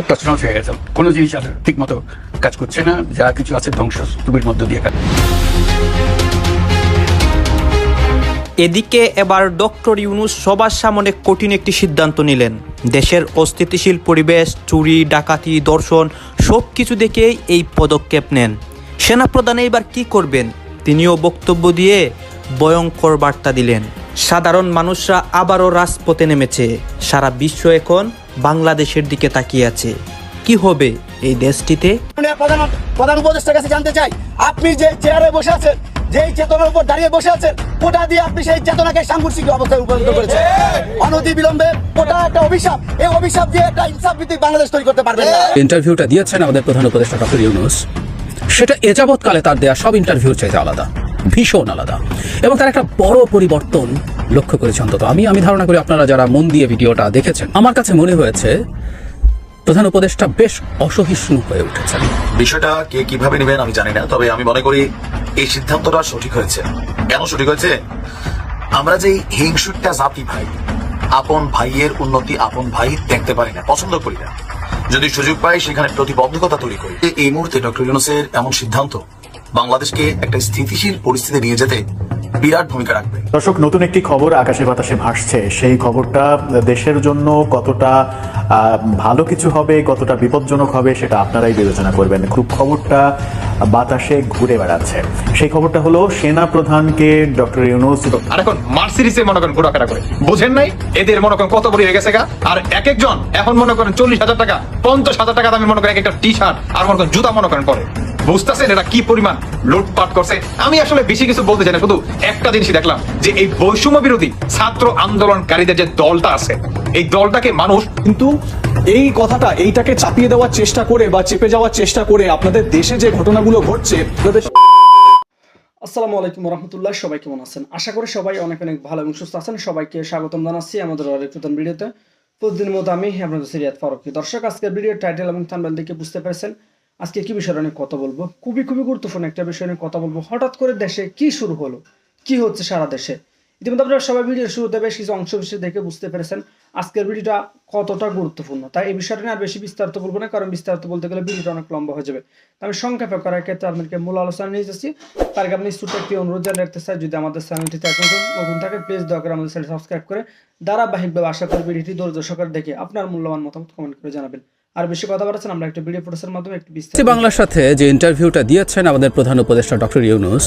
সব তছনছ হয়ে গেছে। কোনো জিনিস আর ঠিক মতো কাজ করছে না, যা কিছু আছে ধ্বংস স্তূপের মধ্য দিয়ে কাজ। এদিকে এবার ডক্টর ইউনুস সবার সামনে কঠিন একটি সিদ্ধান্ত নিলেন। দেশের অস্থিতিশীল পরিবেশ, চুরি, ডাকাতি, দর্শন সব কিছু দেখেই এই পদক্ষেপ নেন। সেনাপ্রধান এবার কি করবেন? তিনিও বক্তব্য দিয়ে ভয়ঙ্কর বার্তা দিলেন। সাধারণ মানুষরা আবারও রাজপথে নেমেছে। সারা বিশ্ব এখন বাংলাদেশের দিকে তাকিয়ে আছে। কি হবে এই দেশটিতে? প্রধান প্রধান উপদেষ্টার কাছে জানতে চাই আপনি যে চেয়ারে বসে আছেন যেই চেতনার উপর দাঁড়িয়ে বসে আছেন ওটা দিয়ে আপনি সেই চেতনাকে সাংঘর্ষিক অবস্থায় রূপান্তরিত করেছেন। অনতি বিলম্বে ওটা একটা অভিশাপ এই অভিশাপ দিয়ে একটা ইনসাফ ভিত্তিক বাংলাদেশ তৈরি করতে পারবেন না। ইন্টারভিউটা দিয়েছেন আমাদের প্রধান উপদেষ্টা ডক্টর ইউনুস। সেটা এ যাবৎকালে তার দেয়া সব ইন্টারভিউর চাইতে আলাদা, ভীষণ আলাদা। এবং তার একটা বড় পরিবর্তন লক্ষ্য করেছে অন্তত। আমি আমি ধারণা করি আপনারা যারা মন দিয়ে ভিডিওটা দেখেছেন, আমার কাছে মনে হয়েছে প্রধান উপদেষ্টা বেশ অসহিষ্ণু হয়ে উঠেছেন। বিষয়টা কে কীভাবে নেবেন আমি জানি না, তবে আমি মনে করি এই সিদ্ধান্তটা সঠিক হয়েছে। কেন সঠিক হয়েছে? আমরা যে হিংসুকটা জাতি ভাই, আপন ভাইয়ের উন্নতি আপন ভাই দেখতে পারি না, পছন্দ করি না। যদি সুযোগ পাই সেখানে প্রতিবন্ধকতা তৈরি করি। এই মুহূর্তে ডক্টর ইউনুসের এমন সিদ্ধান্ত? বাংলাদেশকে একটা স্থিতিশীল পরিস্থিতি নিয়ে যেতে বিরাট ভূমিকা রাখবে। দর্শক নতুন একটি খবর আকাশে বাতাসে ভাসছে। সেই খবরটা দেশের জন্য কতটা ভালো কিছু হবে কতটা বিপজ্জনক হবে সেটা আপনারাই বিবেচনা করবেন। খুব খবরটা বাতাসে ঘুরে বেড়াচ্ছে। সেই খবরটা হলো সেনা প্রধানকে ডক্টর ইউনুস আর এখন মার্সিডিসে মনে করেন ঘোরাফেরা করে। বুঝেন নাই? এদের মনে করেন কত বড় হয়ে গেছে গা? আর এক একজন এখন মনে করেন চল্লিশ হাজার টাকা পঞ্চাশ হাজার টাকা দামি মনে করেন এক একটা টি শার্ট আর মনে করেন জুতা মনে করেন পরে। বুঝতেছেন এটা কি পরিমাণ লুটপাট করছে। আমি আসলে বেশি কিছু বলতে চাই না শুধু একটা জিনিসই দেখলাম যে এই বৈষম্য বিরোধী ছাত্র আন্দোলনকারীদের যে দলটা আছে এই দলটাকে মানুষ কিন্তু এই কথাটা এইটাকে চাপিয়ে দেওয়ার চেষ্টা করে বা চেপে যাওয়ার চেষ্টা করে আপনাদের দেশে যে ঘটনাগুলো ঘটছে আসসালামু আলাইকুম রহমতুল্লাহ সবাই কেমন আছেন? আশা করি সবাই অনেক অনেক ভালো এবং সুস্থ আছেন। সবাইকে স্বাগতম জানাচ্ছি আমাদের আরেক নতুন ভিডিওতে। প্রতিদিনের মতো আমি আপনাদের সিরিয়াত ফারুকি। দর্শক আজকের ভিডিওর টাইটেল এবং থাম্বনেল দেখে বুঝতে পেরেছেন আজকে কি বিষয় নিয়ে কথা বলব? খুবই খুবই গুরুত্বপূর্ণ একটা বিষয় নিয়ে কথা বলব। হঠাৎ করে দেশে কি শুরু হলো? কি হচ্ছে সারা দেশে? ইতিমধ্যে আপনারা সবাই ভিডিওর শুরুতে বেশ কিছু অংশ বিশেষ দেখে বুঝতে পেরেছেন। আজকের ভিডিওটা কতটা গুরুত্বপূর্ণ? তাই এই বিষয়টা নিয়ে আর বেশি বিস্তারিত বলব না, কারণ বিস্তারিত বলতে গেলে ভিডিওটা অনেক লম্বা হয়ে যাবে। আমি সংক্ষেপে করার ক্ষেত্রে আপনাদেরকে মূল আলোচনা নিয়ে যাচ্ছি তার আগে আপনি ছোট্ট একটি অনুরোধ জানিয়ে রাখতে চাই, যদি আমাদের চ্যানেলটিতে এখন নতুন থাকে প্লিজ দয়া করে আমাদের চ্যানেল সাবস্ক্রাইব করে ধারাবাহিকভাবে আশা করি ভিডিওটি ধৈর্য সহকারে দেখে আপনার মূল্যবান মতামত কমেন্ট করে জানাবেন। আর বেশি কথা বাড়াচ্ছেন আমরা একটা ভিডিও মাধ্যমে একটি বিস্তারিত বাংলার সাথে যে ইন্টারভিউটা দিয়েছেন আমাদের প্রধান উপদেষ্টা ডক্টর ইউনুস,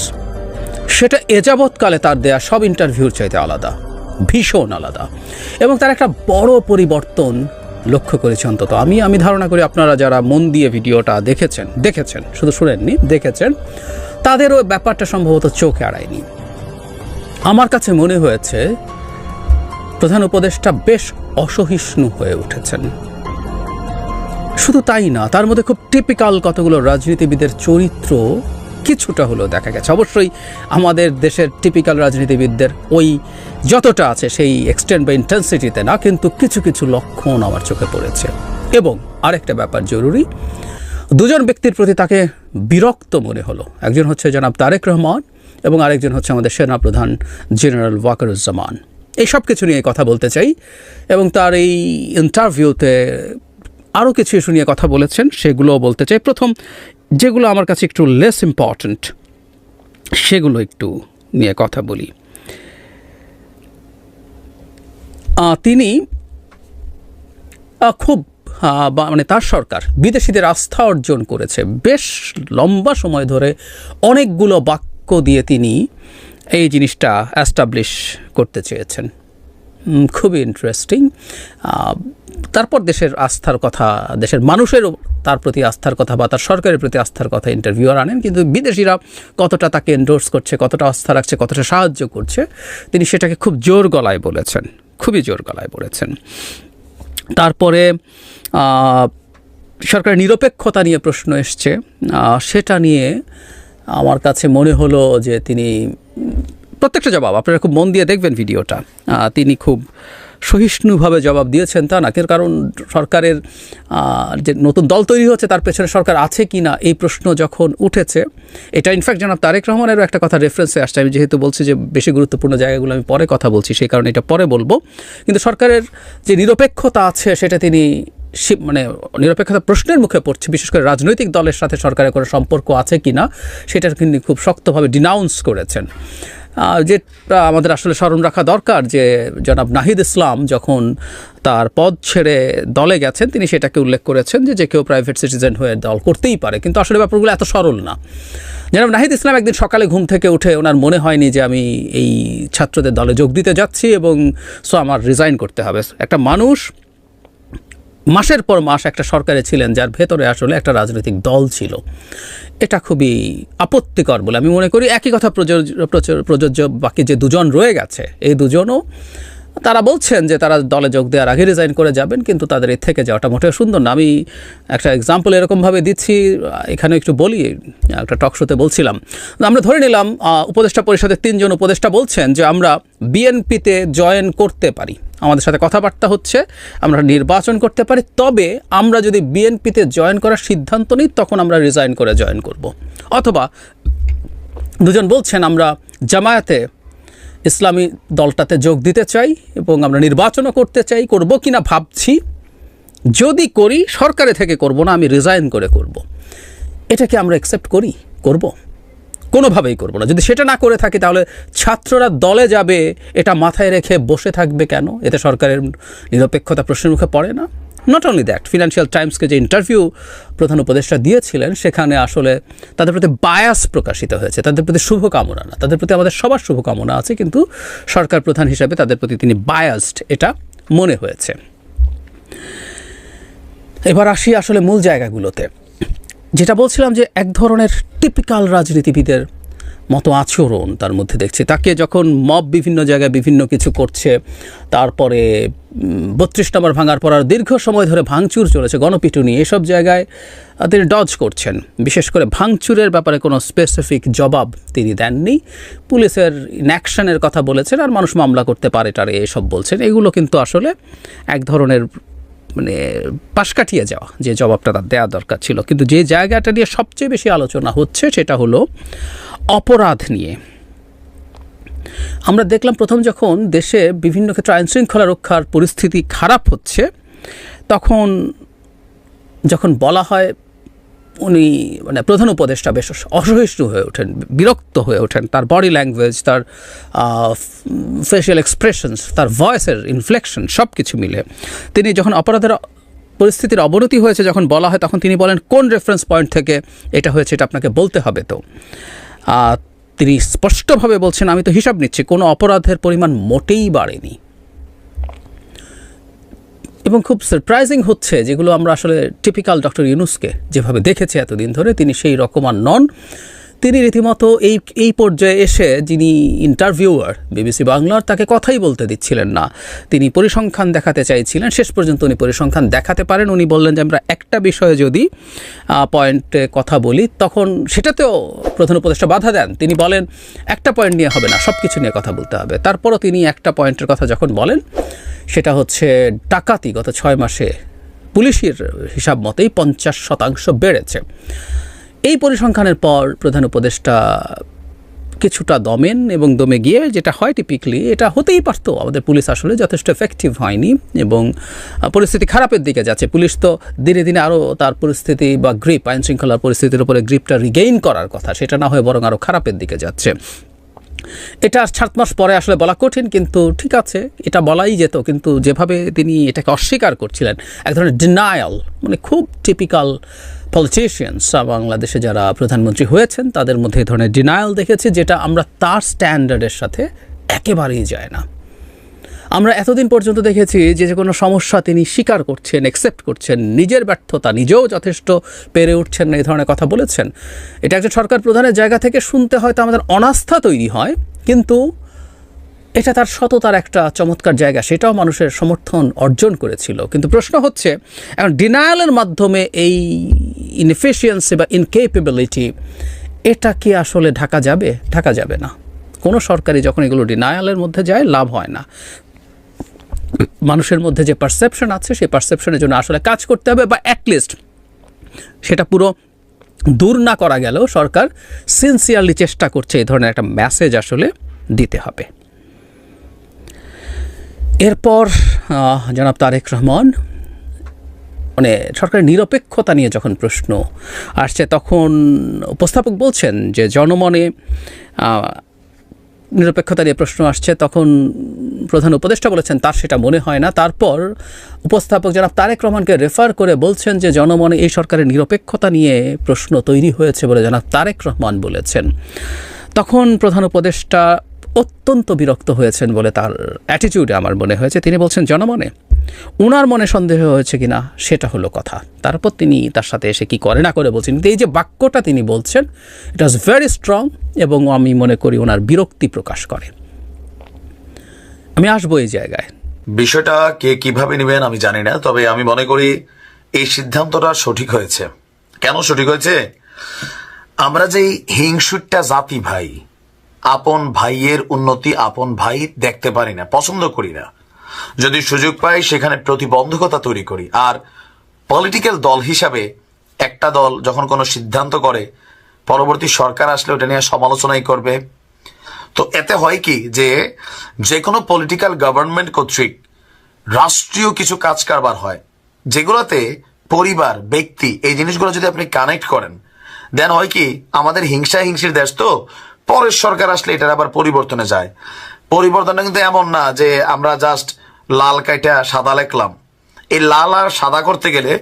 সেটা এ যাবৎকালে তার দেয়া সব ইন্টারভিউর চাইতে আলাদা, ভীষণ আলাদা। এবং তার একটা বড় পরিবর্তন লক্ষ্য করেছে অন্তত আমি। আমি ধারণা করি আপনারা যারা মন দিয়ে ভিডিওটা দেখেছেন দেখেছেন, শুধু শুনেননি, দেখেছেন, তাদেরও ব্যাপারটা সম্ভবত চোখে আড়ায়নি। আমার কাছে মনে হয়েছে, প্রধান উপদেষ্টা বেশ অসহিষ্ণু হয়ে উঠেছেন। শুধু তাই না, তার মধ্যে খুব টিপিক্যাল কতগুলো রাজনীতিবিদের চরিত্র কিছুটা হলেও দেখা গেছে। অবশ্যই আমাদের দেশের টিপিক্যাল রাজনীতিবিদদের ওই যতটা আছে সেই এক্সটেন্ট বা ইন্টেন্সিটিতে না, কিন্তু কিছু কিছু লক্ষণ আমার চোখে পড়েছে। এবং আরেকটা ব্যাপার জরুরি, দুজন ব্যক্তির প্রতি তাকে বিরক্ত মনে হলো। একজন হচ্ছে জনাব তারেক রহমান এবং আরেকজন হচ্ছে আমাদের সেনাপ্রধান জেনারেল ওয়াকারুজ্জামান। এই সব কিছু নিয়ে কথা বলতে চাই এবং তার এই ইন্টারভিউতে আরও কিছু ইস্যু নিয়ে কথা বলেছেন, সেগুলোও বলতে চাই। প্রথম, যেগুলো আমার কাছে একটু লেস ইম্পর্ট্যান্ট সেগুলো একটু নিয়ে কথা বলি। তিনি খুব মানে তার সরকার বিদেশিদের আস্থা অর্জন করেছে। বেশ লম্বা সময় ধরে অনেকগুলো বাক্য দিয়ে তিনি এই জিনিসটা অ্যাস্টাবলিশ করতে চেয়েছেন। খুবই ইন্টারেস্টিং তারপর দেশের আস্থার কথা, দেশের মানুষেরও তার প্রতি আস্থার কথা বা তার সরকারের প্রতি আস্থার কথা ইন্টারভিউয়ার আনেন। কিন্তু বিদেশিরা কতটা তাকে এন্ডোর্স করছে, কতটা আস্থা রাখছে, কতটা সাহায্য করছে, তিনি সেটাকে খুব জোর গলায় বলেছেন, খুবই জোর গলায় বলেছেন। তারপরে সরকারের নিরপেক্ষতা নিয়ে প্রশ্ন এসছে। সেটা নিয়ে আমার কাছে মনে হলো যে তিনি, প্রত্যেকটা জবাব, আপনারা খুব মন দিয়ে দেখবেন ভিডিওটা। তিনি খুব সহিষ্ণুভাবে জবাব দিয়েছেন তা না। কারণ সরকারের যে নতুন দল তৈরি হচ্ছে তার পেছনে সরকার আছে কি না, এই প্রশ্ন যখন উঠেছে, এটা ইনফ্যাক্ট জনাব তারেক রহমানেরও একটা কথা রেফারেন্সে আসছে। আমি যেহেতু বলছি যে বেশি গুরুত্বপূর্ণ জায়গাগুলো আমি পরে কথা বলছি, সেই কারণে এটা পরে বলব। কিন্তু সরকারের যে নিরপেক্ষতা আছে, সেটা তিনি মানে নিরপেক্ষতা প্রশ্নের মুখে পড়ছে, বিশেষ করে রাজনৈতিক দলের সাথে সরকারের কোনো সম্পর্ক আছে কি না সেটা কিন্তু খুব শক্তভাবে ডিনাউন্স করেছেন। যেটা আমাদের আসলে স্মরণ রাখা দরকার যে জনাব নাহিদ ইসলাম যখন তার পদ ছেড়ে দলে গেছেন, তিনি সেটাকে উল্লেখ করেছেন যে যে কেউ প্রাইভেট সিটিজেন হয়ে দল করতেই পারে, কিন্তু আসলে ব্যাপারগুলো এত সরল না। জনাব নাহিদ ইসলাম একদিন সকালে ঘুম থেকে উঠে ওনার মনে হয়নি যে আমি এই ছাত্রদের দলে যোগ দিতে যাচ্ছি এবং সো আমার রিজাইন করতে হবে। একটা মানুষ মাসের পর মাস একটা সরকারে ছিলেন যার ভেতরে আসলে একটা রাজনৈতিক দল ছিল। এটা খুবই আপত্তিকর বলে আমি মনে করি। একই কথা প্রযোজ্য প্রযোজ্য বাকি যে দুজন রয়ে গেছে, এই দুজনও তারা বলছেন যে তারা দলে যোগ দেওয়ার আগে রিজাইন করে যাবেন, কিন্তু তাদের এই থেকে যাওয়াটা মোটেও সুন্দর না। আমি একটা এক্সাম্পল এরকমভাবে দিচ্ছি এখানে একটু বলি, একটা টক শোতে বলছিলাম। আমরা ধরে নিলাম উপদেষ্টা পরিষদের তিনজন উপদেষ্টা বলছেন যে আমরা বিএনপিতে জয়েন করতে পারি। আমাদের সাথে কথাবার্তা হচ্ছে, আমরা নির্বাচন করতে পারি, তবে আমরা যদি বিএনপিতে জয়েন করার সিদ্ধান্ত নিই, তখন আমরা রিজাইন করে জয়েন করব। অথবা দুজন বলছেন, আমরা জামায়াতে ইসলামী দলটাতে যোগ দিতে চাই এবং আমরা নির্বাচনও করতে চাই, করব কি না ভাবছি। যদি করি, সরকারে থেকে করব না, আমি রিজাইন করে করব। এটাকে আমরা অ্যাকসেপ্ট করি, করব। কোনোভাবেই করব না। যদি সেটা না করে থাকি, তাহলে ছাত্ররা দলে যাবে, এটা মাথায় রেখে বসে থাকবে কেন? এতে সরকারের নিরপেক্ষতা প্রশ্নের মুখে পড়ে না। নট অনলি দ্যাট ফিনান্সিয়াল টাইমসকে যে ইন্টারভিউ প্রধান উপদেষ্টা দিয়েছিলেন, সেখানে আসলে তাদের প্রতি বায়াস প্রকাশিত হয়েছে, তাদের প্রতি শুভকামনা না, তাদের প্রতি আমাদের সবার শুভকামনা আছে, কিন্তু সরকার প্রধান হিসাবে তাদের প্রতি তিনি বায়াসড এটা মনে হয়েছে। এবার আসি আসলে মূল জায়গাগুলোতে। যেটা বলছিলাম যে এক ধরনের টিপিক্যাল রাজনীতিবিদের মতো আচরণ তার মধ্যে দেখছি। তাকে যখন মব বিভিন্ন জায়গায় বিভিন্ন কিছু করছে, তারপরে বত্রিশ নম্বর ভাঙার পর আর দীর্ঘ সময় ধরে ভাঙচুর চলেছে, গণপিটুনি, এসব জায়গায় তিনি ডজ করছেন। বিশেষ করে ভাঙচুরের ব্যাপারে কোনো স্পেসিফিক জবাব তিনি দেননি। পুলিশের ইনঅ্যাকশনের কথা বলেছেন, আর মানুষ মামলা করতে পারে, টারে এসব বলছেন। এগুলো কিন্তু আসলে এক ধরনের মানে পাশ কাটিয়ে যাওয়া, যে জবাবটা তার দেওয়া দরকার ছিল। কিন্তু যে জায়গাটা নিয়ে সবচেয়ে বেশি আলোচনা হচ্ছে, সেটা হলো অপরাধ নিয়ে। আমরা দেখলাম প্রথম যখন দেশে বিভিন্ন ক্ষেত্রে আইন শৃঙ্খলা রক্ষার পরিস্থিতি খারাপ হচ্ছে, তখন যখন বলা হয় উনি মানে প্রধান উপদেষ্টা বেশ অসহিষ্ণু হয়ে ওঠেন, বিরক্ত হয়ে ওঠেন, তার বডি ল্যাঙ্গুয়েজ তার ফেশিয়াল এক্সপ্রেশনস তার ভয়েসের ইনফ্লেকশন সব কিছু মিলে। তিনি যখন অপরাধের পরিস্থিতির অবনতি হয়েছে যখন বলা হয়, তখন তিনি বলেন, কোন রেফারেন্স পয়েন্ট থেকে এটা হয়েছে, এটা আপনাকে বলতে হবে তো? তিনি স্পষ্টভাবে বলছেন, আমি তো হিসাব নিচ্ছি, কোনো অপরাধের পরিমাণ মোটেই বাড়েনি। এবং খুব সারপ্রাইজিং হচ্ছে, যেগুলো আমরা আসলে টিপিক্যাল ডক্টর ইউনুসকে যেভাবে দেখেছি এতদিন ধরে, তিনি সেই রকম আর নন। তিনি রীতিমতো এই এই পর্যায়ে এসে যিনি ইন্টারভিউয়ার বিবিসি বাংলার, তাকে কথাই বলতে দিচ্ছিলেন না। তিনি পরিসংখ্যান দেখাতে চাইছিলেন, শেষ পর্যন্ত উনি পরিসংখ্যান দেখাতে পারেন। উনি বললেন যে, আমরা একটা বিষয়ে যদি পয়েন্টে কথা বলি, তখন সেটাতেও প্রধান উপদেষ্টা বাধা দেন। তিনি বলেন, একটা পয়েন্ট নিয়ে হবে না সব কিছু নিয়ে কথা বলতে হবে। তারপরও তিনি একটা পয়েন্টের কথা যখন বলেন, সেটা হচ্ছে ডাকাতি গত ছয় মাসে পুলিশের হিসাব মতেই পঞ্চাশ শতাংশ বেড়েছে। এই পরিসংখ্যানের পর প্রধান উপদেষ্টা কিছুটা দমেন এবং দমে গিয়ে যেটা হয় টিপিকলি এটা হতেই পারতো। আমাদের পুলিশ আসলে যথেষ্ট এফেক্টিভ হয়নি এবং পরিস্থিতি খারাপের দিকে যাচ্ছে। পুলিশ তো দিনে দিনে আরও তার পরিস্থিতি বা গ্রিপ আইন শৃঙ্খলার পরিস্থিতির উপরে গ্রিপটা রিগেইন করার কথা, সেটা না হয়ে বরং আরও খারাপের দিকে যাচ্ছে। এটা সাত মাস পরে আসলে বলা কঠিন, কিন্তু ঠিক আছে, এটা বলাই যেত, কিন্তু যেভাবে তিনি এটাকে অস্বীকার করছিলেন, এক ধরনের ডিনায়াল মানে খুব টিপিক্যাল পলিটিশিয়ানস বাংলাদেশে যারা প্রধানমন্ত্রী হয়েছেন, তাদের মধ্যে এই ধরনের ডিনায়াল দেখেছি, যেটা আমরা তার স্ট্যান্ডার্ডের সাথে একেবারেই যায় না। আমরা এতদিন পর্যন্ত দেখেছি যে যে কোনো সমস্যা তিনি স্বীকার করছেন অ্যাকসেপ্ট করছেন। নিজের ব্যর্থতা, নিজেও যথেষ্ট পেরে উঠছেন না, এই ধরনের কথা বলেছেন। এটা একজন সরকার প্রধানের জায়গা থেকে শুনতে হয়তো আমাদের অনাস্থা তৈরি হয়, কিন্তু এটা তার সততার একটা চমৎকার জায়গা, সেটাও মানুষের সমর্থন অর্জন করেছিল। কিন্তু প্রশ্ন হচ্ছে, এখন ডিনায়ালের মাধ্যমে এই ইনএফিসিয়েন্সি বা ইনকেপেবিলিটি এটা কি আসলে ঢাকা যাবে? ঢাকা যাবে না। কোনো সরকারি যখন এগুলো ডিনায়ালের মধ্যে যায়, লাভ হয় না। মানুষের মধ্যে যে পারসেপশন আছে, সেই পারসেপশনের জন্য আসলে কাজ করতে হবে বা অ্যাটলিস্ট সেটা পুরো দূর না করা গেলেও সরকার সিনসিয়ারলি চেষ্টা করছে এই ধরনের একটা মেসেজ আসলে দিতে হবে। এরপর জনাব তারেক রহমান মানে সরকারের নিরপেক্ষতা নিয়ে যখন প্রশ্ন আসছে, তখন উপস্থাপক বলছেন যে জনমনে নিরপেক্ষতা নিয়ে প্রশ্ন আসছে, তখন প্রধান উপদেষ্টা বলেছেন, তার সেটা মনে হয় না। তারপর উপস্থাপক জনাব তারেক রহমানকে রেফার করে বলছেন যে, জনমনে এই সরকারের নিরপেক্ষতা নিয়ে প্রশ্ন তৈরি হয়েছে বলে জনাব তারেক রহমান বলেছেন। তখন প্রধান উপদেষ্টা অত্যন্ত বিরক্ত হয়েছেন বলে তার অ্যাটিটিউডে আমার মনে হয়েছে। তিনি বলছেন, জনমনে উনার মনে সন্দেহ হয়েছে কিনা সেটা হলো কথা। তারপর তিনি তার সাথে এসে কি করে না করে বলছেন? এই যে বাক্যটা তিনি বলছেন ইট ওয়াজ ভেরি স্ট্রং এবং আমি মনে করি ওনার বিরক্তি প্রকাশ করে। আমি আসব এই জায়গায়। বিষয়টা কে কীভাবে নেবেন আমি জানি না, তবে আমি মনে করি এই সিদ্ধান্তটা সঠিক হয়েছে। কেন সঠিক হয়েছে? আমরা যে হিংসুটটা জাতি ভাই আপন ভাইয়ের উন্নতি আপন ভাই দেখতে পারি না, পছন্দ করি না। যদি সুযোগ পাই, সেখানে প্রতিবন্ধকতা তৈরি করি। আর পলিটিক্যাল দল হিসাবে একটা দল যখন কোনো সিদ্ধান্ত করে, পরবর্তী সরকার আসলে ওটা নিয়ে সমালোচনাই করবে। তো এতে হয় কি যে যে কোনো পলিটিক্যাল গভর্নমেন্ট কর্তৃক রাষ্ট্রীয় কিছু কাজ কারবার হয়, যেগুলোতে পরিবার, ব্যক্তি, এই জিনিসগুলো যদি আপনি কানেক্ট করেন দেন হয় কি, আমাদের হিংসা হিংসির দেশ তো পরের সরকার আসলে এটার আবার পরিবর্তনে যায়। পরিবর্তনে কিন্তু এমন না যে আমরা জাস্ট লাল কাইটা সাদা লেখলাম। এই লাল আর সাদা করতে গেলে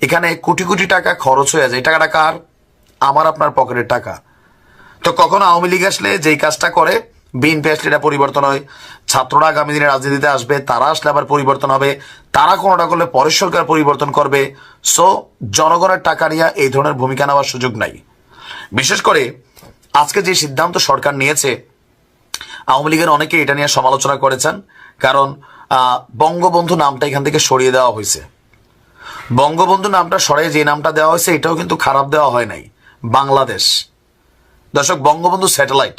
এখানে কোটি কোটি টাকা খরচ হয়ে যায়। এই টাকাটা কার? আমার আপনার পকেটের টাকা। তো কখনো আওয়ামী লীগ আসলে যেই কাজটা করে, বিএনপি আসলে এটা পরিবর্তন হয়। ছাত্ররা আগামী দিনে রাজনীতিতে আসবে, তারা আসলে আবার পরিবর্তন হবে। তারা কোনোটা করলে পরের সরকার পরিবর্তন করবে। সো জনগণের টাকা নিয়ে এই ধরনের ভূমিকা নেওয়ার সুযোগ নাই। বিশেষ করে আজকে যে সিদ্ধান্ত সরকার নিয়েছে, আওয়ামী লীগের অনেকে এটা নিয়ে সমালোচনা করেছেন, কারণ বঙ্গবন্ধু নামটা এখান থেকে সরিয়ে দেওয়া হয়েছে। বঙ্গবন্ধু নামটা সরিয়ে যে নামটা দেওয়া হয়েছে, এটাও কিন্তু খারাপ দেওয়া হয় নাই। বাংলাদেশ। দর্শক, বঙ্গবন্ধু স্যাটেলাইট,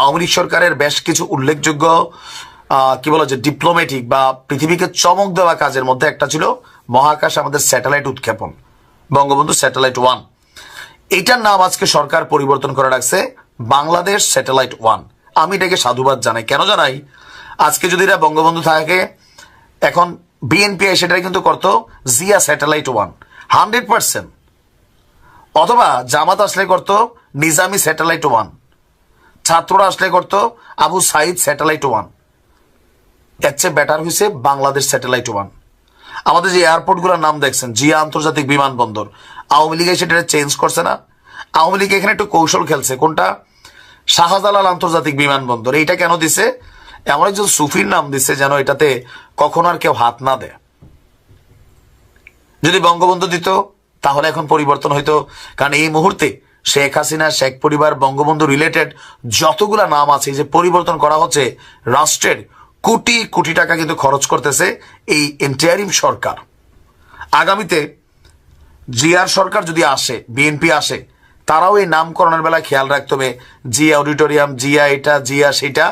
আওয়ামী লীগ সরকারের বেশ কিছু উল্লেখযোগ্য কি বলা যে ডিপ্লোম্যাটিক বা পৃথিবীকে চমক দেওয়া কাজের মধ্যে একটা ছিল, মহাকাশ আমাদের স্যাটেলাইট উৎক্ষেপণ। Bangabandhu satellite one. এইটার নাম আজকে সরকার পরিবর্তন করে রাখছে, বাংলাদেশ স্যাটেলাইট ওয়ান। আমি এটাকে সাধুবাদ জানাই। কেন জানাই? আজকে যদি এটা বঙ্গবন্ধু থাকে, এখন বিএনপি সেটা কিন্তু করতো, Zia satellite one. Hundred percent. অথবা জামাত আসলে করতো, নিজামি স্যাটেলাইট ওয়ান। ছাত্ররা আসলে করতো, আবু সাইদ স্যাটেলাইট ওয়ান। এর চেয়ে বেটার হয়েছে বাংলাদেশ স্যাটেলাইট ওয়ান। আমাদের যে এয়ারপোর্টগুলোর নাম দেখছেন, জিয়া আন্তর্জাতিক বিমানবন্দর। আওয়ামী লীগ সেটা চেঞ্জ করছে না। আওয়ামী লীগ এখানে একটু কৌশল খেলছে। কোনটা? শাহজালাল আন্তর্জাতিক বিমানবন্দর। এইটা কেন দিছে? এমন একজন সুফির নাম দিছে যেন এটাতে কখনো আর কেউ হাত না দেয়। যদি বঙ্গবন্ধু দিত, তাহলে এখন পরিবর্তন হইতো। কারণ এই মুহূর্তে শেখ হাসিনা, শেখ পরিবার, বঙ্গবন্ধু রিলেটেড যতগুলা নাম আছে যে পরিবর্তন করা হচ্ছে, রাষ্ট্রের কোটি কোটি টাকা কিন্তু খরচ করতেছে এই এন্টায়ারিম সরকার। আগামীতে জিয়ার সরকার যদি আসে বিএনপি আসে, তারাও এই নামকরণের বেলায় খেয়াল রাখতে হবে। জিয়া অডিটোরিয়াম, জিয়া এটা, জিয়া সেটা,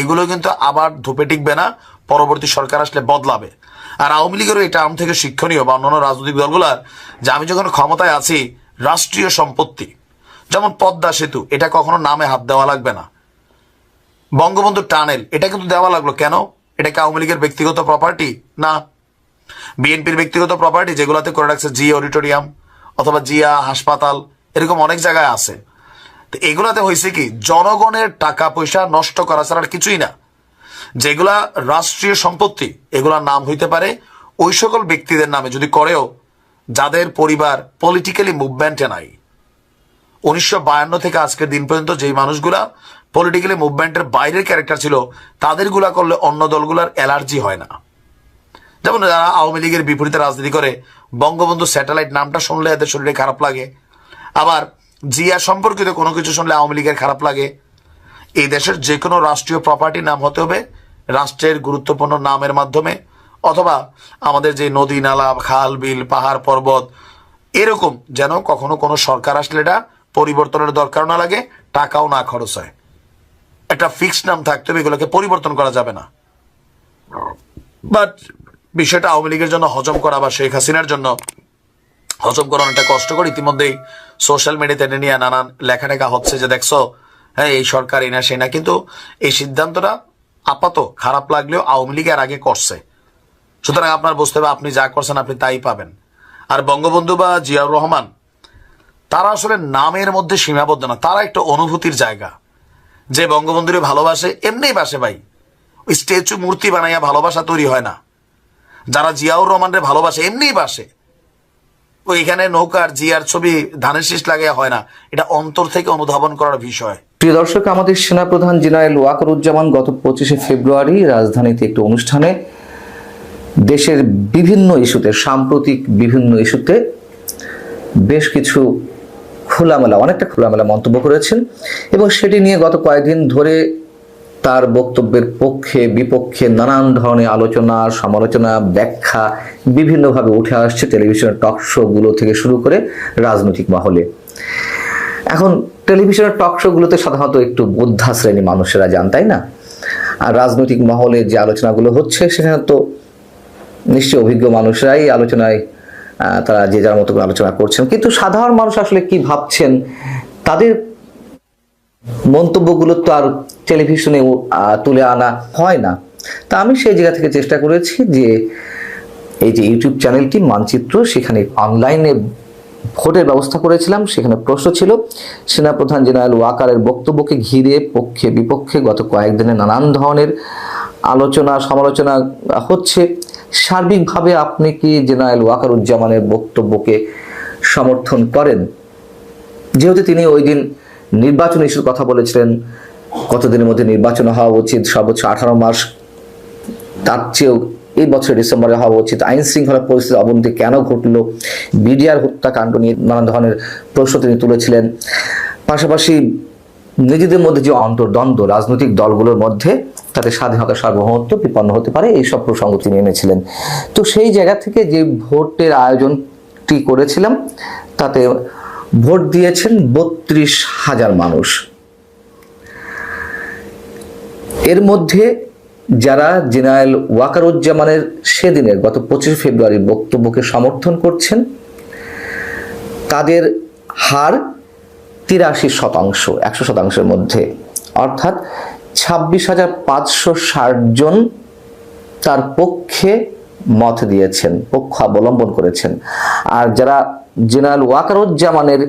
এগুলো কিন্তু আবার ধুপে টিকবে না, পরবর্তী সরকার আসলে বদলাবে। আর আওয়ামী লীগেরও এটা আম থেকে শিক্ষণীয় বা অন্যান্য রাজনৈতিক দলগুলার যে আমি যখন ক্ষমতায় আছি, রাষ্ট্রীয় সম্পত্তি, যেমন পদ্মা সেতু, এটা কখনো নামে হাত দেওয়া লাগবে না। বঙ্গবন্ধু টানেল, এটা কিন্তু দেওয়া লাগল কেন? এটা কি আওয়ামী লীগের ব্যক্তিগত প্রপার্টি না। বিএনপির ব্যক্তিগত প্রপার্টি যেগুলোতে করে রাখছে জিয়া অডিটোরিয়াম অথবা জিয়া হাসপাতাল, এরকম অনেক জায়গায় আছে। তো এগুলাতে হয়েছে কি, জনগণের টাকা পয়সা নষ্ট করা ছাড়া কিছুই না। যেগুলা রাষ্ট্রীয় সম্পত্তি, এগুলার নাম হইতে পারে ওই সকল ব্যক্তিদের নামে যদি করেও, যাদের পরিবার পলিটিক্যালি মুভমেন্টে নাই। উনিশশো বায়ান্ন থেকে আজকের দিন পর্যন্ত যেই মানুষগুলা পলিটিক্যালি মুভমেন্টের বাইরের ক্যারেক্টার ছিল, তাদেরগুলা করলে অন্য দলগুলার অ্যালার্জি হয় না। যেমন যারা আওয়ামী লীগের বিপরীতে রাজনীতি করে, বঙ্গবন্ধু স্যাটেলাইট নামটা শুনলে এদের শরীরে খারাপ লাগে। আবার জিয়া সম্পর্কিত কোনো কিছু শুনলে আওয়ামী লীগের খারাপ লাগে। এই দেশের যে কোনো রাষ্ট্রীয় প্রপার্টি নাম হতে হবে রাষ্ট্রের গুরুত্বপূর্ণ নামের মাধ্যমে, অথবা আমাদের যে নদী, নালা, খাল, বিল, পাহাড়, পর্বত, এরকম যেন কখনো কোনো সরকার আসলে এটা পরিবর্তনের দরকার না লাগে, টাকাও না খরচ হয়। একটা ফিক্সড নাম থাকতে হবে, এগুলোকে পরিবর্তন করা যাবে না। বাট বিষয়টা আওয়ামী লীগের জন্য হজম করা বা শেখ হাসিনার জন্য হজম করা অনেকটা কষ্টকর। ইতিমধ্যেই সোশ্যাল মিডিয়াতে এটা নিয়ে নানান লেখালেখা হচ্ছে যে দেখছ হ্যাঁ এই সরকার এনা না সে না কিন্তু এই সিদ্ধান্তটা আপাত খারাপ লাগলেও আওয়ামী লীগ এর আগে করছে। সুতরাং আপনার বুঝতে হবে আপনি যা করছেন আপনি তাই পাবেন। আর বঙ্গবন্ধু বা জিয়াউর রহমান, তারা আসলে নামের মধ্যে সীমাবদ্ধ না, তারা একটা অনুভূতির জায়গা। যে বঙ্গবন্ধুরে ভালোবাসে, এমনিই বাসে ভাই। ওই স্ট্যাচু মূর্তি বানাইয়া ভালোবাসা তৈরি হয় না। যারা জিয়াউর রহমানরে ভালোবাসে, এমনিই বাসে। ওইখানে নৌকার জিয়ার ছবি ধানের শীষ লাগাইয়া হয় না। এটা অন্তর থেকে অনুধাবন করার বিষয়। প্রিয় দর্শক, আমাদের সেনাপ্রধান জেনারেল ওয়াকরুজ্জামান গত পঁচিশে ফেব্রুয়ারি রাজধানীতে একটি অনুষ্ঠানে দেশের বিভিন্ন ইস্যুতে, সাম্প্রতিক বিভিন্ন ইস্যুতে বেশ কিছু খোলামেলা, অনেকটা খোলামেলা মন্তব্য করেছেন। এবং সেটি নিয়ে গত কয়েকদিন ধরে তার বক্তব্যের পক্ষে, বিপক্ষে নানান ধরনের আলোচনা, সমালোচনা, ব্যাখ্যা বিভিন্নভাবে উঠে আসছে টেলিভিশনের টক শোগুলো থেকে শুরু করে রাজনৈতিক মহলে। এখন টেলিভিশনের টক শোগুলোতে সাধারণত একটু বোদ্ধা শ্রেণি মানুষেরা যান, তাই না? আর রাজনৈতিক মহলে যে আলোচনাগুলো হচ্ছে, সেখানে তো নিশ্চয়ই অভিজ্ঞ মানুষরাই আলোচনায় তারা যে যার মতো করে আলোচনা করছেন। কিন্তু সাধারণ মানুষ আসলে কি ভাবছেন, তাদের মন্তব্যগুলো তো আর টেলিভিশনে তুলে আনা হয় না। তা আমি সেই জায়গা থেকে চেষ্টা করেছি যে এই যে ইউটিউব চ্যানেলটি, মানচিত্র, সেখানে অনলাইনে ভোটের ব্যবস্থা করেছিলাম, সেখানে প্রশ্ন ছিল। সেনাপ্রধান জেনারেল ওয়াকারের বক্তব্যকে ঘিরে পক্ষে বিপক্ষে গত কয়েকদিনে নানান ধরনের আলোচনা, সমালোচনা হচ্ছে। সার্বিকভাবে আপনি কি জেনারেল ওয়াকারুজ্জামানের বক্তব্যকে সমর্থন করেন? যেহেতু তিনি ওই দিন নির্বাচন ইস্যুর কথা বলেছিলেন। কতদিনের মধ্যে নির্বাচন হওয়া উচিত? সর্বোচ্চ আঠারো মাস। তার চেয়েও এই বছর ডিসেম্বরে হওয়া উচিত। আইন শৃঙ্খলা পরিস্থিতির অবনতি কেন ঘটলো? বিডিআর হত্যাকাণ্ড নিয়ে নানান ধরনের প্রশ্ন তিনি তুলেছিলেন। পাশাপাশি নিজেদের মধ্যে যে অন্তর্দ্বন্দ্ব, রাজনৈতিক দলগুলোর মধ্যে তাদের স্বাধীনতা, সার্বভৌমত্ব বিপন্ন হতে পারে এইসব প্রসঙ্গ তিনি এনেছিলেন। তো সেই জায়গা থেকে যে ভোটের আয়োজনটি করেছিলাম, তাতে ভোট দিয়েছেন বত্রিশ হাজার মানুষ। এর মধ্যে যারা জেনারেল ওয়াকারুজ্জামানের সেদিনের গত পঁচিশে ফেব্রুয়ারি বক্তব্যকে সমর্থন করছেন, তাদের হার তিরাশি শতাংশ, একশো শতাংশের মধ্যে। অর্থাৎ ছাব্বিশ হাজার পাঁচশো ষাট জন তার পক্ষে মত দিয়েছেন, পক্ষ অবলম্বন করেছেন। আর যারা জেনারেল ওয়াকারুজ্জামানের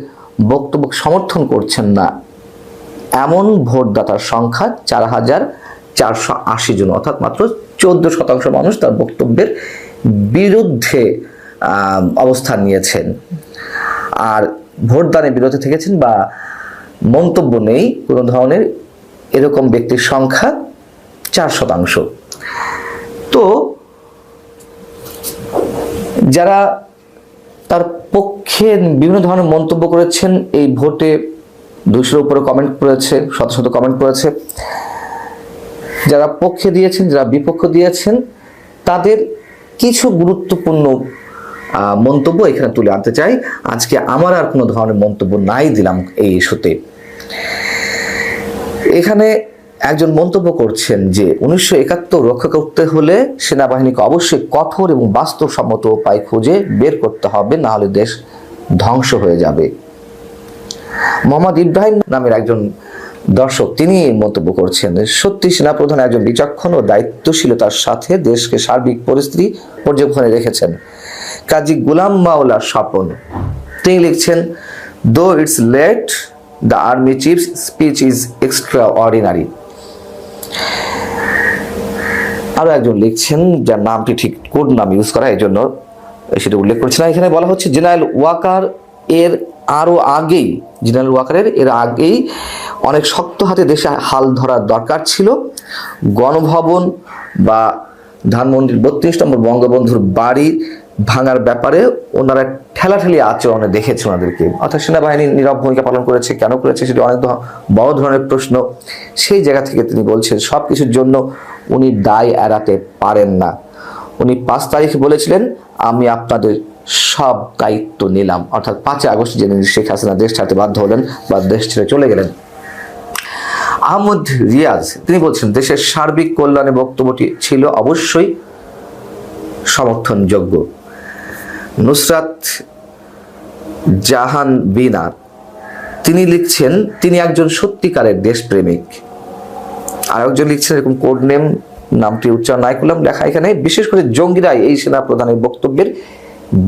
বক্তব্য সমর্থন করছেন না। এমন ভোটদাতার সংখ্যা চার হাজার চারশো আশি জন, অর্থাৎ মাত্র চোদ্দ শতাংশ মানুষ তার বক্তব্যের বিরুদ্ধে অবস্থান নিয়েছেন। আর ভোটদানে বিরত থেকেছেন বা মন্তব্য নেই, কোনো ধরনের এরকম ব্যক্তির সংখ্যা চার শতাংশ। তো যারা তার পক্ষে বিভিন্ন ধরনের মন্তব্য করেছেন, এই ভোটে দুশোর উপরে কমেন্ট করেছে, শত শত কমেন্ট করেছে। যারা পক্ষে দিয়েছেন, যারা বিপক্ষ দিয়েছেন, তাদের কিছু গুরুত্বপূর্ণ মন্তব্য এখানে তুলে আনতে চাই। আজকে আমার আর কোনো ধরনের মন্তব্য নাই দিলাম এই ইস্যুতে। এখানে একজন মন্তব্য করছেন যে, উনিশশো একাত্তর রক্ষা করতে হলে সেনাবাহিনীকে অবশ্যই কঠোর এবং বাস্তবসম্মত উপায় খুঁজে বের করতে হবে না হলে দেশ ধ্বংস হয়ে যাবে। মোহাম্মদ ইব্রাহিম নামের একজন দর্শক তিনি মন্তব্য করছেন, সত্যি সেনাপ্রধান একজন বিচক্ষণ ও দায়িত্বশীলতার সাথে দেশকে সার্বিক পরিস্থিতি পর্যবেক্ষণে রেখেছেন। কাজী গুলাম মাওলার স্বপন। তিনি লিখছেন though it's late the army chiefs speech is extraordinary আরও একজন লিখছেন, যার নামটি ঠিক কোড নাম ইউজ করা এই জন্য সেটা উল্লেখ করছে। না, এখানে বলা হচ্ছে জেনারেল ওয়াকার এর আরও আগেই, জেনারেল ওয়াকারের এর আগেই অনেক শক্ত হাতে দেশে হাল ধরার দরকার ছিল। গণভবন বা ধানমন্ডির বত্রিশ নম্বর বঙ্গবন্ধুর বাড়ি ভাঙার ব্যাপারে ওনারা ঠেলাঠেলি আচরণে দেখেছে ওনাদেরকে। অর্থাৎ সেনাবাহিনী নীরব ভূমিকা পালন করেছে, কেন করেছে সেটি অনেক বড় ধরনের প্রশ্ন। সেই জায়গা থেকে তিনি বলছেন সব কিছুর জন্য উনি দায় এড়াতে পারেন না। উনি পাঁচ তারিখ বলেছিলেন, আমি আপনাদের সব দায়িত্ব নিলাম। অর্থাৎ পাঁচই আগস্ট যেদিন শেখ হাসিনা দেশ ছাড়তে বাধ্য হলেন বা দেশ ছেড়ে চলে গেলেন। আহমদ রিয়াজ, তিনি বলছেন, দেশের সার্বিক কল্যাণে বক্তব্যটি ছিল অবশ্যই সমর্থনযোগ্য। নুসরাত জাহান বিনা তিনি লিখছেন, তিনি একজন সত্যিকারের দেশপ্রেমিক। আর একজন লিখছেন, এরকম কোড নেম নামটি উচ্চারণ নাই করলাম। লেখা এখানে, বিশেষ করে জঙ্গিরাই এই সেনা প্রধানের বক্তব্যের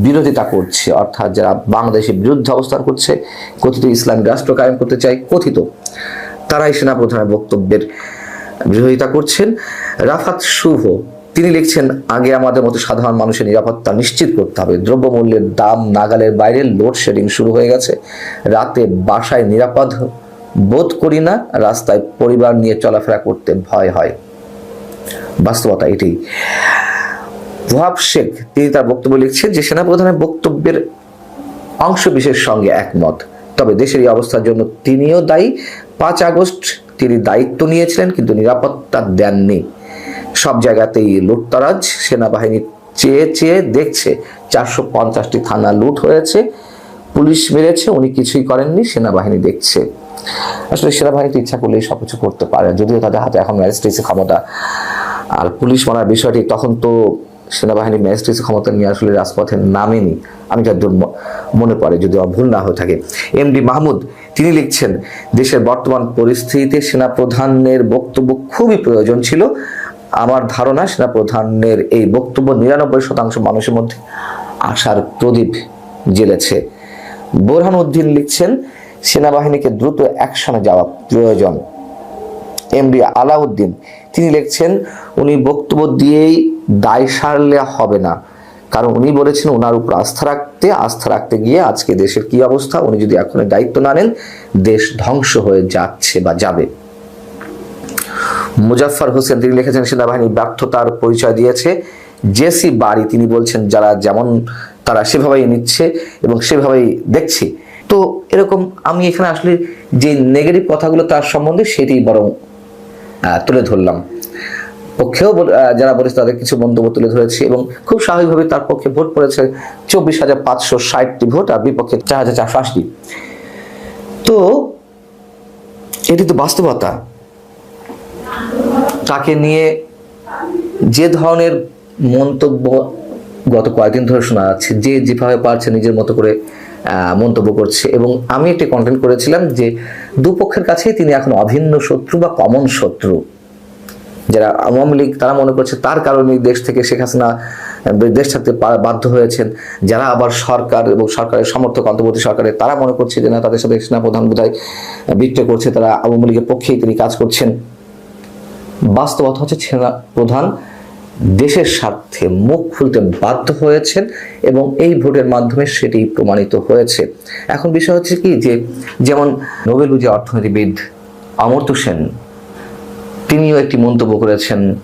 বিরোধিতা করছে। অর্থাৎ যারা বাংলাদেশের বিরুদ্ধে অবস্থান করছে, কথিত ইসলামিক রাষ্ট্র কায়েম করতে চায়, কথিত তারাই সেনাপ্রধানের বক্তব্যের বিরোধিতা করছেন। রাফাত শুভ, তিনি লিখছেন, আগে আমাদের মতো সাধারণ মানুষের নিরাপত্তা নিশ্চিত করতে হবে। দ্রব্যমূল্যের দাম নাগালের বাইরে লোডশেডিং শুরু হয়ে গেছে। রাতে বাসায় নিরাপদ বোধ করি না, রাস্তায় পরিবার নিয়ে চলাফেরা করতে ভয় হয়। বাস্তবতা এটি। ওয়াহাব শেখ, তিনি তার বক্তব্য লিখছেন যে, সেনাপ্রধানের বক্তব্যের অংশ বিশেষ সঙ্গে একমত। তবে দেশের এই অবস্থার জন্য তিনিও দায়ী। পাঁচ আগস্ট তিনি দায়িত্ব নিয়েছিলেন, কিন্তু নিরাপত্তা দেননি। সব জায়গাতেই লুটতারাজ। সেনাবাহিনী চেয়ে চেয়ে দেখছে, চারশো পঞ্চাশটি থানা লুট হয়েছে, পুলিশ মেরেছে, উনি কিছুই করেননি, সেনাবাহিনী দেখছে। আসলে সেনাবাহিনীতে ইচ্ছা করলে সব কিছু করতে পারে যদিও তাদের হাতে এখন ম্যাজিস্ট্রেসি ক্ষমতা। আর পুলিশ মারার বিষয়টি তখন তো সেনাবাহিনী ম্যাজিস্ট্রেসি ক্ষমতা নিয়ে আসলে রাজপথে নামেনি। আমি যতদূর মনে পড়ে, যদি আমার ভুল না হয়ে থাকে। এমডি মাহমুদ, তিনি লিখছেন, দেশের বর্তমান পরিস্থিতিতে সেনাপ্রধানের বক্তব্য খুবই প্রয়োজন ছিল। আমার ধারণা, সেনাপ্রধানের এই বক্তব্য নিরানব্বই শতাংশ মানুষের মধ্যে আশার প্রদীপ জ্বেলেছে। বোরহান উদ্দিন লিখছেন, সেনাবাহিনীকে দ্রুত অ্যাকশনে যাওয়া প্রয়োজন। এমডি আলাউদ্দিন তিনি লিখছেন, উনি বক্তব্য দিয়েই দায় সারলে হবে না। কারণ উনি বলেছেন ওনার উপর আস্থা রাখতে আস্থা রাখতে গিয়ে আজকে দেশের কি অবস্থা? উনি যদি এখন দায়িত্ব না নেন, দেশ ধ্বংস হয়ে যাচ্ছে বা যাবে। মুজাফফর হোসেন, তিনি লিখেছেন, সেনাবাহিনী ব্যর্থতার পরিচয় দিয়েছে। জেসি বাড়ি তিনি বলছেন, যারা যেমন তারা সেভাবেই নিচ্ছে এবং সেভাবেই দেখছে। তো এরকম আমি এখানে আসলে যে নেগেটিভ কথাগুলো তার সম্বন্ধে সেটি বরং তুলে ধরলাম। পক্ষেও যারা বলেছে তাদের কিছু মন্তব্য তুলে ধরেছি এবং খুব স্বাভাবিকভাবে তার পক্ষে ভোট পড়েছে চব্বিশ হাজার পাঁচশো ষাটটি ভোট আর বিপক্ষে চার হাজার চারশো আশি তো এটি তো বাস্তবতা। তাকে নিয়ে যে ধরনের মন্তব্য গত কয়েকদিন ধরে শোনা যাচ্ছে, যে যেভাবে পারছে নিজের মতো করে মন্তব্য করছে। এবং আমি একটি কন্টেন্ট করেছিলাম যে দুপক্ষের কাছেই তিনি এখন অভিন্ন শত্রু বা কমন শত্রু। যারা আওয়ামী লীগ, তারা মনে করছে তার কারণে দেশ থেকে শেখ হাসিনা দেশ পা- বাধ্য হয়েছেন। যারা আবার সরকার এবং সরকারের সমর্থক, অন্তর্বর্তী সরকারের, তারা মনে করছে যে না, তাদের সাথে সেনাপ্রধান বোধহয় বিক্রয় করছে, তারা আওয়ামী লীগের পক্ষেই তিনি কাজ করছেন। বাস্তবতা হচ্ছে সেনা প্রধান। দেশের স্বার্থে মুখ খুলতে বাধ্য হয়েছেন এবং এই ভোটের মাধ্যমে সেটি প্রমাণিত হয়েছে। এখন বিষয় হচ্ছে কি যে, যেমন নোবেল বুঝে অর্থনীতিবিদ অমর্ত্য সেন, তিনিও একটি মন্তব্য করেছেন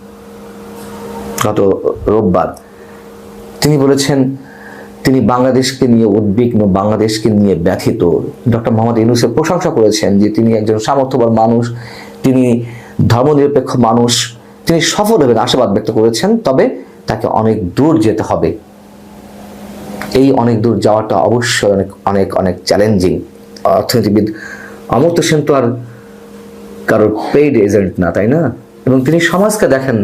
গত রোববার। তিনি বলেছেন, তিনি বাংলাদেশকে নিয়ে উদ্বিগ্ন, বাংলাদেশকে নিয়ে ব্যথিত। ডক্টর মোহাম্মদ ইউনুসের প্রশংসা করেছেন যে তিনি একজন সামর্থ্যবান মানুষ, তিনি ধর্মনিরপেক্ষ মানুষ তিনি সফল হবেন, আশাবাদ ব্যক্ত করেছেন, তবে তাকে অনেক দূর যেতে হবে। এই অনেক দূর যাওয়াটা অবশ্যই অনেক অনেক অনেক চ্যালেঞ্জিং অর্থনীতিবিদ অমর্ত্য সেন তো আর কারোর পেইড এজেন্ট না, তাই না? এবং তিনি সমাজকে দেখেন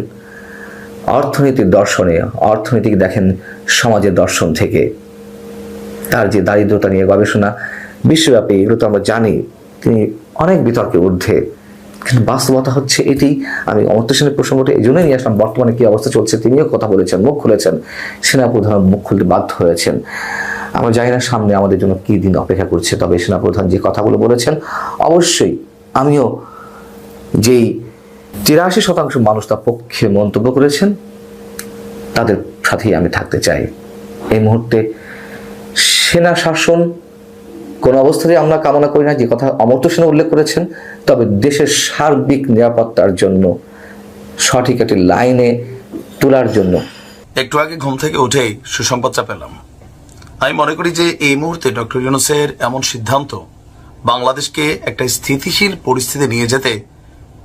অর্থনীতির দর্শনে, অর্থনীতিকে দেখেন সমাজের দর্শন থেকে। তার যে দারিদ্রতা নিয়ে গবেষণা, বিশ্বব্যাপী, এগুলো তো আমরা জানি, তিনি অনেক বিতর্কে ঊর্ধ্বে। বাস্তবতা হচ্ছে এটি। আমি অমর্ত্য সেনের প্রসঙ্গটা এই জন্যই নিয়ে আসলাম, বর্তমানে কি অবস্থা চলছে তিনিও কথা বলেছেন, মুখ খুলেছেন, সেনাপ্রধান মুখ খুলতে বাধ্য হয়েছেন। আমরা জানি না সামনে আমাদের জন্য কি দিন অপেক্ষা করছে, তবে সেনাপ্রধান যে কথাগুলো বলেছেন, অবশ্যই আমিও যেই তিরাশি শতাংশ মানুষ তার পক্ষে মন্তব্য করেছেন, তাদের সাথেই আমি থাকতে চাই। এই মুহূর্তে সেনা শাসন কোনো অবস্থাতেই আমরা কামনা করি না, যে কথা অমর্ত্য সেন উল্লেখ করেছেন, তবে দেশের সার্বিক নিরাপত্তার জন্য, সঠিক একটি লাইনে তোলার জন্য। একটু আগে ঘুম থেকে উঠেই সুসংবাদটা পেলাম। আমি মনে করি যে এই মুহূর্তে ডক্টর ইউনুসের এমন সিদ্ধান্ত বাংলাদেশকে একটা স্থিতিশীল পরিস্থিতি নিয়ে যেতে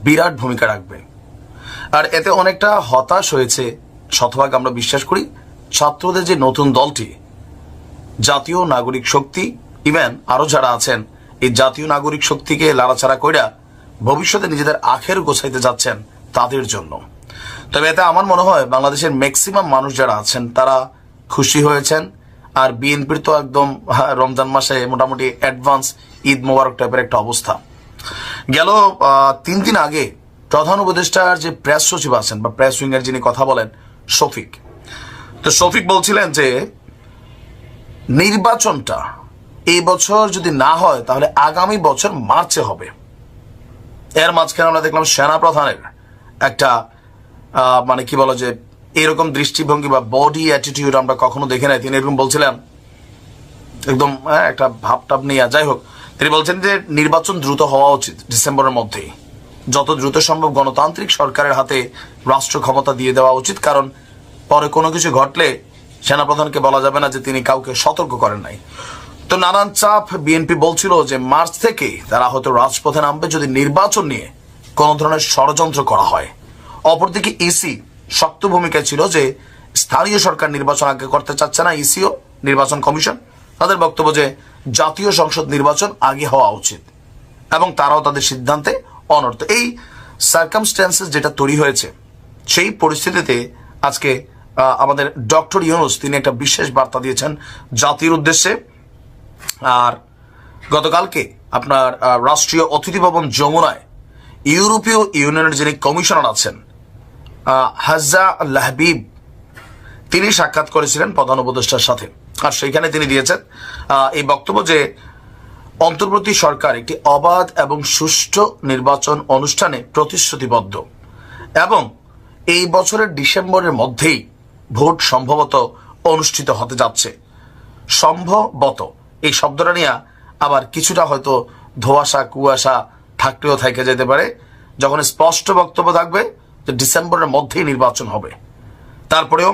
বিরাট ভূমিকা রাখবে। আর এতে অনেকটা হতাশ হয়েছে শতভাগ আমরা বিশ্বাস করি ছাত্রদের যে নতুন দলটি, জাতীয় নাগরিক শক্তি ইভেন আরও যারা আছেন, এই জাতীয় নাগরিক শক্তিকে লাড়াচাড়া কইরা ভবিষ্যতে নিজেদের আখের গোছাইতে যাচ্ছেন তাদের জন্য। তবে এতে আমার মনে হয় বাংলাদেশের ম্যাক্সিমাম মানুষ যারা আছেন, তারা খুশি হয়েছেন। আর বিএনপির তো একদম রমজান মাসে মোটামুটি অ্যাডভান্স ঈদ মোবারক টাইপের একটা অবস্থা। গেল তিন দিন আগে প্রধান উপদেষ্টার যে প্রেস সচিব আছেন, বা প্রেস উইং এর যিনি কথা বলেন, শফিক। তো শফিক বলছিলেন যে, নির্বাচনটা এই বছর যদি না হয়, তাহলে আগামী বছর মার্চে হবে। এর মাঝখানে আমরা দেখলাম সেনা প্রধানের একটা মানে কি বলো যে, এরকম দৃষ্টিভঙ্গি বা বডি অ্যাটিটিউড আমরা কখনো দেখে নাই। তিনি এরকম বলছিলেন, একদম একটা ভাবটাব নিয়ে, যাই হোক, তিনি বলছেন যে নির্বাচন দ্রুত হওয়া উচিত ডিসেম্বরের মধ্যেই। যত দ্রুত সম্ভব গণতান্ত্রিক সরকারের হাতে রাষ্ট্র ক্ষমতা দিয়ে দেওয়া উচিত, কারণ পরে কোনো কিছু ঘটলে সেনাপ্রধানকে বলা যাবে না যে তিনি কাউকে সতর্ক করেন নাই। তো নানান চাপ বিএনপি বলছিল যে মার্চ থেকে তারা হয়তো রাজপথে নামবে যদি নির্বাচন নিয়ে কোনো ধরনের ষড়যন্ত্র করা হয়। অপরদিকে ইসি শক্ত ভূমিকায় ছিল যে স্থানীয় সরকার নির্বাচন আগে করতে চাচ্ছে না, ইসিও, নির্বাচন কমিশন। তাদের বক্তব্য যে জাতীয় সংসদ নির্বাচন আগে হওয়া উচিত এবং তারাও তাদের সিদ্ধান্তে অনর্থ। এই সার্কামস্ট্যান্সেস যেটা তৈরি হয়েছে, সেই পরিস্থিতিতে আজকে আমাদের ডক্টর ইউনুস তিনি একটা বিশেষ বার্তা দিয়েছেন জাতির উদ্দেশ্যে। আর গতকালকে আপনার রাষ্ট্রীয় অতিথি ভবন যমুনায় ইউরোপীয় ইউনিয়নের যিনি কমিশনার আছেন হাজা লাহবিব, তিনি সাক্ষাৎ করেছিলেন প্রধান উপদেষ্টার সাথে। আর সেইখানে তিনি দিয়েছেন এই বক্তব্য যে অন্তর্বর্তী সরকার একটি অবাধ এবং সুষ্ঠু নির্বাচন অনুষ্ঠানে প্রতিশ্রুতিবদ্ধ এবং এই বছরের ডিসেম্বরের মধ্যেই ভোট সম্ভবত অনুষ্ঠিত হতে যাচ্ছে। সম্ভবত এই শব্দটা নিয়ে আবার কিছুটা হয়তো ধোয়াশা, কুয়াশা থাকলেও থেকে যেতে পারে। যখন স্পষ্ট বক্তব্য থাকবে যে ডিসেম্বরের মধ্যেই নির্বাচন হবে। তারপরেও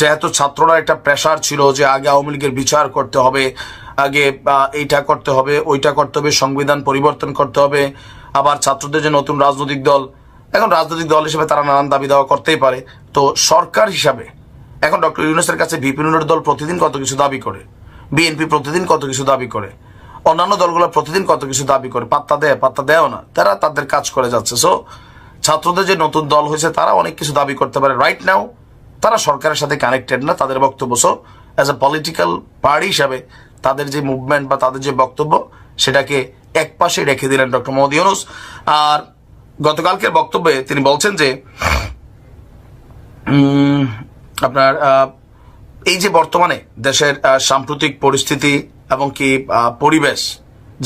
যেহেতু ছাত্ররা একটা প্রেশার ছিল যে আগে আওয়ামী লীগের বিচার করতে হবে, আগে এইটা করতে হবে, ওইটা করতে হবে, সংবিধান পরিবর্তন করতে হবে, আবার ছাত্রদের যে নতুন রাজনৈতিক দল, এখন রাজনৈতিক দল হিসেবে তারা নানান দাবি দাওয়া করতেই পারে। তো সরকার হিসাবে, এখন ডক্টর ইউনুসের কাছে বিপিনুরের দল প্রতিদিন কত কিছু দাবি করে। বিএনপি প্রতিদিন কত কিছু দাবি করে? অন্যান্য দলগুলো প্রতিদিন কত কিছু দাবি করে? পাত্তা দেয় পাত্তা দেয় না। তারা তাদের কাজ করে যাচ্ছে। সো ছাত্রদের যে নতুন দল হয়েছে, তারা অনেক কিছু দাবি করতে পারে। রাইট নাও তারা সরকারের সাথে কানেক্টেড না, তাদের বক্তব্য। So as a political party হিসাবে, তাদের যে মুভমেন্ট বা তাদের যে বক্তব্য, সেটাকে এক পাশে রেখে দিলেন ডক্টর মোহাম্মদ ইউনুস। আর গতকালকের বক্তব্যে তিনি বলছেন যে আপনার এই যে বর্তমানে দেশের সাম্প্রতিক পরিস্থিতি এবং কি পরিবেশ,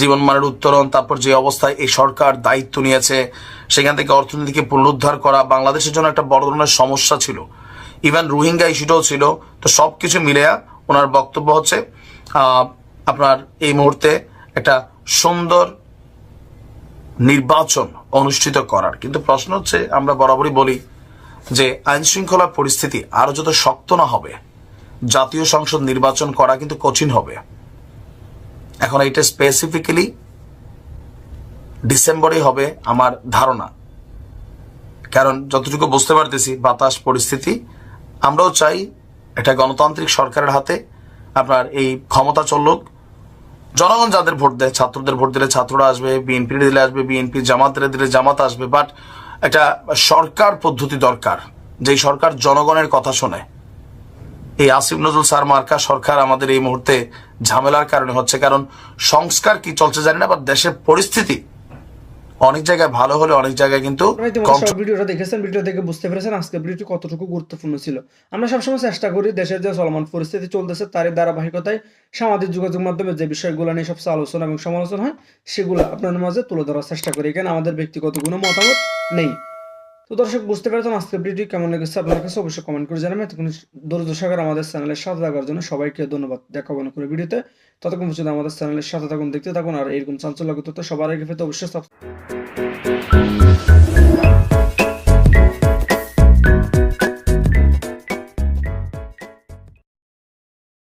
জীবনমানের উত্তরণ, তারপর যে অবস্থায় এই সরকার দায়িত্ব নিয়েছে, সেখান থেকে অর্থনীতিকে পুনরুদ্ধার করা, বাংলাদেশের জন্য একটা বড় ধরনের সমস্যা ছিল। ইভেন রোহিঙ্গা ইস্যুটাও ছিল। তো সব কিছু মিলে ওনার বক্তব্য হচ্ছে আপনার এই মুহূর্তে একটা সুন্দর নির্বাচন অনুষ্ঠিত করার। কিন্তু প্রশ্ন হচ্ছে, আমরা বরাবরই বলি যে আইনশৃঙ্খলা পরিস্থিতি আরও যত শক্ত না হবে জাতীয় সংসদ নির্বাচন করা কিন্তু কঠিন হবে। এখন এটা স্পেসিফিক্যালি ডিসেম্বরে হবে আমার ধারণা। কারণ যতটুকু বুঝতে পারতেছি, বাতাস, পরিস্থিতি, আমরাও চাই একটা গণতান্ত্রিক সরকারের হাতে আপনার এই ক্ষমতা চলুক। জনগণ যাদের ভোট দেয়, ছাত্রদের ভোট দিলে ছাত্ররা আসবে বিএনপি দিলে আসবে, বিএনপি জামাতের দিলে জামাত আসবে। বাট একটা সরকার পদ্ধতি দরকার। যেই সরকার জনগণের কথা শোনে এই আসিফ নজরুল স্যার মার্কা সরকার আমাদের এই মুহূর্তে ঝামেলার কারণে হচ্ছে কারণ সংস্কার কি চলছে জানি না বা দেশের পরিস্থিতি অনেক জায়গায় ভালো হলে অনেক জায়গায় কিন্তু আপনারা ভিডিওটা দেখেছেন ভিডিও দেখে বুঝতে পেরেছেন আজকে ভিডিওটি কতটুকু গুরুত্বপূর্ণ ছিল। আমরা সবসময় চেষ্টা করি দেশের যে চলমান পরিস্থিতি চলতেছে তারই ধারাবাহিকতায় সামাজিক যোগাযোগ মাধ্যমে যে বিষয়গুলো নিয়ে সবচেয়ে আলোচনা এবং সমালোচনা হয় সেগুলো আপনাদের মাঝে তুলে ধরার চেষ্টা করি। এখানে আমাদের ব্যক্তিগত কোনো মতামত নেই। তো দর্শক, বুঝতে পারতাম আজকে ভিডিও কেমন লেগেছে? আপনার কাছে অবশ্যই কমেন্ট করে জানাবেন। এতক্ষণ সাগর আমাদের চ্যানেলের সাথে থাকার জন্য সবাইকে ধন্যবাদ দেখা হবে না করে ভিডিওতে। ততক্ষণ পর্যন্ত আমাদের চ্যানেলের সাথে থাকুন, দেখতে থাকুন, আর এরকম চাঞ্চল্য তথ্য সবার আগে পেতে অবশ্যই সাবস্ক্রাইব